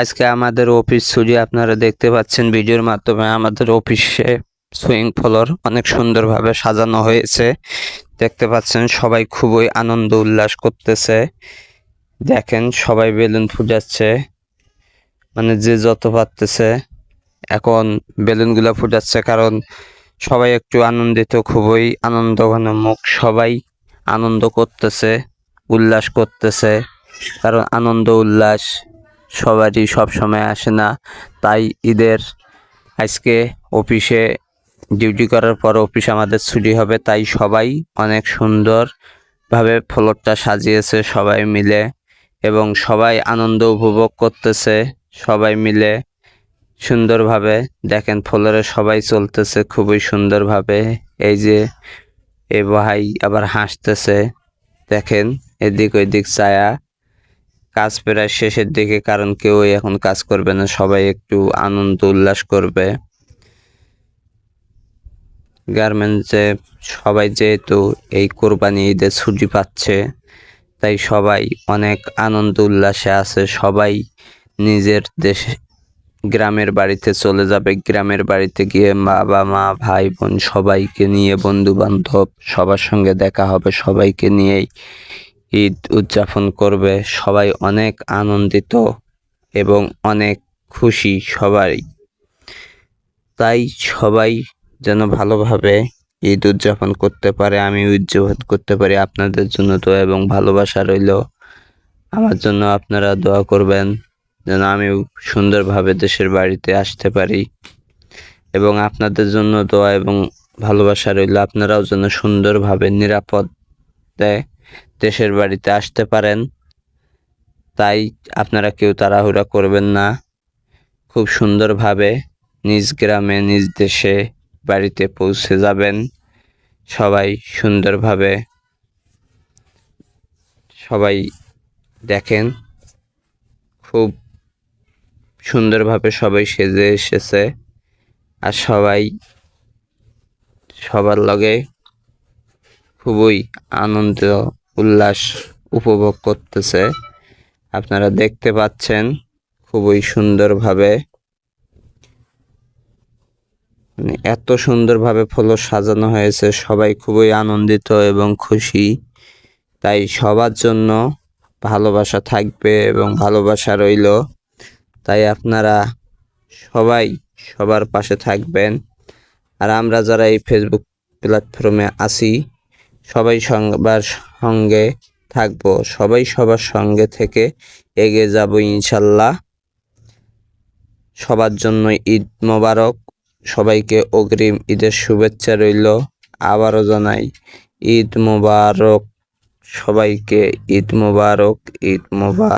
আজকে আমাদের অফিস ছুটি আপনারা দেখতে পাচ্ছেন ভিডিওর মাধ্যমে আমাদের অফিসে সুইং ফ্লোর অনেক সুন্দরভাবে সাজানো হয়েছে। দেখতে পাচ্ছেন সবাই খুবই আনন্দ উল্লাস করতেছে। দেখেন সবাই বেলুন ফুটাচ্ছে। মানে যে যত পারতেছে, এখন বেলুনগুলো ফুটাচ্ছে কারণ সবাই একটু আনন্দিত, খুবই আনন্দ মুখ, সবাই আনন্দ করতেছে, উল্লাস করতেছে। কারণ আনন্দ, উল্লাস। সবারই সব সময় আসে না। তাই ঈদের আজকে অফিসে ডিউটি করার পর অফিস আমাদের ছুটি হবে। তাই সবাই অনেক সুন্দরভাবে ফ্লোরটা সাজিয়েছে সবাই মিলে এবং সবাই আনন্দ উপভোগ করতেছে। সবাই মিলে সুন্দরভাবে দেখেন ফ্লোরে সবাই চলতেছে খুবই সুন্দরভাবে। এই যে এ ভাই আবার হাসতেছে। দেখেন এদিক ওইদিক ছায়া। কাজ প্রায় শেষের দিকে, কারণ কেউ এখন কাজ করবে না, সবাই একটু আনন্দ, উল্লাস করবে। গার্মেন্টসে সবাই যেহেতু এই কোরবানি ঈদের ছুটি পাচ্ছে, তাই সবাই অনেক আনন্দ, উল্লাসে আছে। সবাই নিজের দেশে, গ্রামের বাড়িতে চলে যাবে। গ্রামের বাড়িতে গিয়ে বাবা, মা, ভাই, বোন সবাইকে নিয়ে বন্ধু বান্ধব সবার সঙ্গে দেখা হবে। সবাইকে নিয়েই ঈদ উদযাপন করবে। সবাই অনেক আনন্দিত এবং অনেক খুশি সবাই তাই সবাই যেন ভালোভাবে ঈদ উদযাপন করতে পারে, আমি উদযাপন করতে পারি। আপনাদের জন্য তো এবং ভালোবাসা রইল। আমার জন্য আপনারা দোয়া করবেন যেন আমি সুন্দরভাবে দেশের বাড়িতে আসতে পারি। এবং আপনাদের জন্য দোয়া এবং ভালোবাসা রইল। আপনারাও যেন সুন্দরভাবে নিরাপদে দেশের বাড়িতে আসতে পারেন। তাই আপনারা কেউ তাড়াহুড়া করবেন না। খুব সুন্দরভাবে নিজ গ্রামে, নিজ দেশে বাড়িতে পৌঁছে যাবেন। সবাই সুন্দরভাবে সবাই দেখেন। খুব সুন্দরভাবে সবাই সেজে এসেছে। আর সবাই সবার লগে খুবই আনন্দ উল্লাস উপভোগ করতেছে। আপনারা দেখতে পাচ্ছেন খুবই সুন্দরভাবে। মানে এত সুন্দরভাবে ফলো সাজানো হয়েছে, সবাই খুবই আনন্দিত এবং খুশি। তাই সবার জন্য ভালোবাসা থাকবে এবং ভালোবাসা রইল। তাই আপনারা সবাই সবার পাশে থাকবেন। আর আমরা যারা এই ফেসবুক প্ল্যাটফর্মে আছি সবাই সবার সঙ্গে থাকব। সবাই সবার সঙ্গে থেকে এগিয়ে যাব ইনশাল্লাহ। সবার জন্য ঈদ মোবারক। সবাইকে অগ্রিম ঈদের শুভেচ্ছা রইল। আবারও জানাই, ঈদ মোবারক। সবাইকে ঈদ মোবারক ঈদ মোবারক